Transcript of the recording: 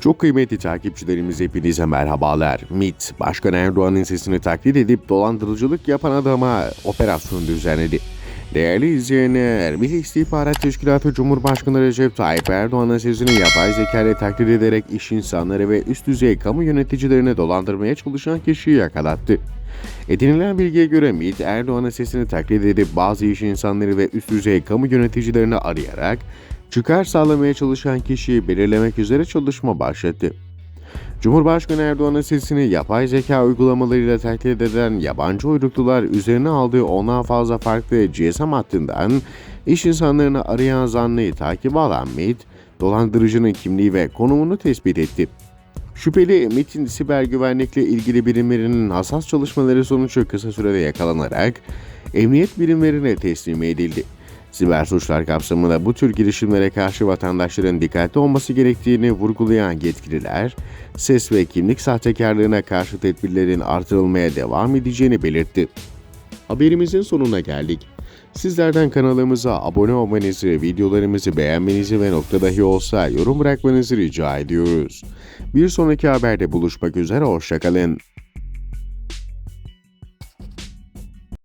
Çok kıymetli takipçilerimiz hepinize merhabalar. MİT, Başkan Erdoğan'ın sesini taklit edip dolandırıcılık yapan adama operasyon düzenledi. Değerli izleyenler, Milli İstihbarat Teşkilatı Cumhurbaşkanı Recep Tayyip Erdoğan'ın sesini yapay zeka ile taklit ederek iş insanları ve üst düzey kamu yöneticilerini dolandırmaya çalışan kişiyi yakalattı. Edinilen bilgiye göre MİT, Erdoğan'ın sesini taklit edip bazı iş insanları ve üst düzey kamu yöneticilerini arayarak çıkar sağlamaya çalışan kişiyi belirlemek üzere çalışma başlattı. Cumhurbaşkanı Erdoğan'ın sesini yapay zeka uygulamalarıyla taklit eden yabancı uyruklular üzerine aldığı ondan fazla farklı GSM hattından iş insanlarını arayan zanlıyı takip alan MİT, dolandırıcının kimliği ve konumunu tespit etti. Şüpheli MİT'in siber güvenlikle ilgili birimlerinin hassas çalışmaları sonucu kısa sürede yakalanarak emniyet birimlerine teslim edildi. Siber suçlar kapsamında bu tür girişimlere karşı vatandaşların dikkatli olması gerektiğini vurgulayan yetkililer, ses ve kimlik sahtekarlığına karşı tedbirlerin artırılmaya devam edeceğini belirtti. Haberimizin sonuna geldik. Sizlerden kanalımıza abone olmanızı, videolarımızı beğenmenizi ve nokta dahi olsa yorum bırakmanızı rica ediyoruz. Bir sonraki haberde buluşmak üzere, hoşçakalın.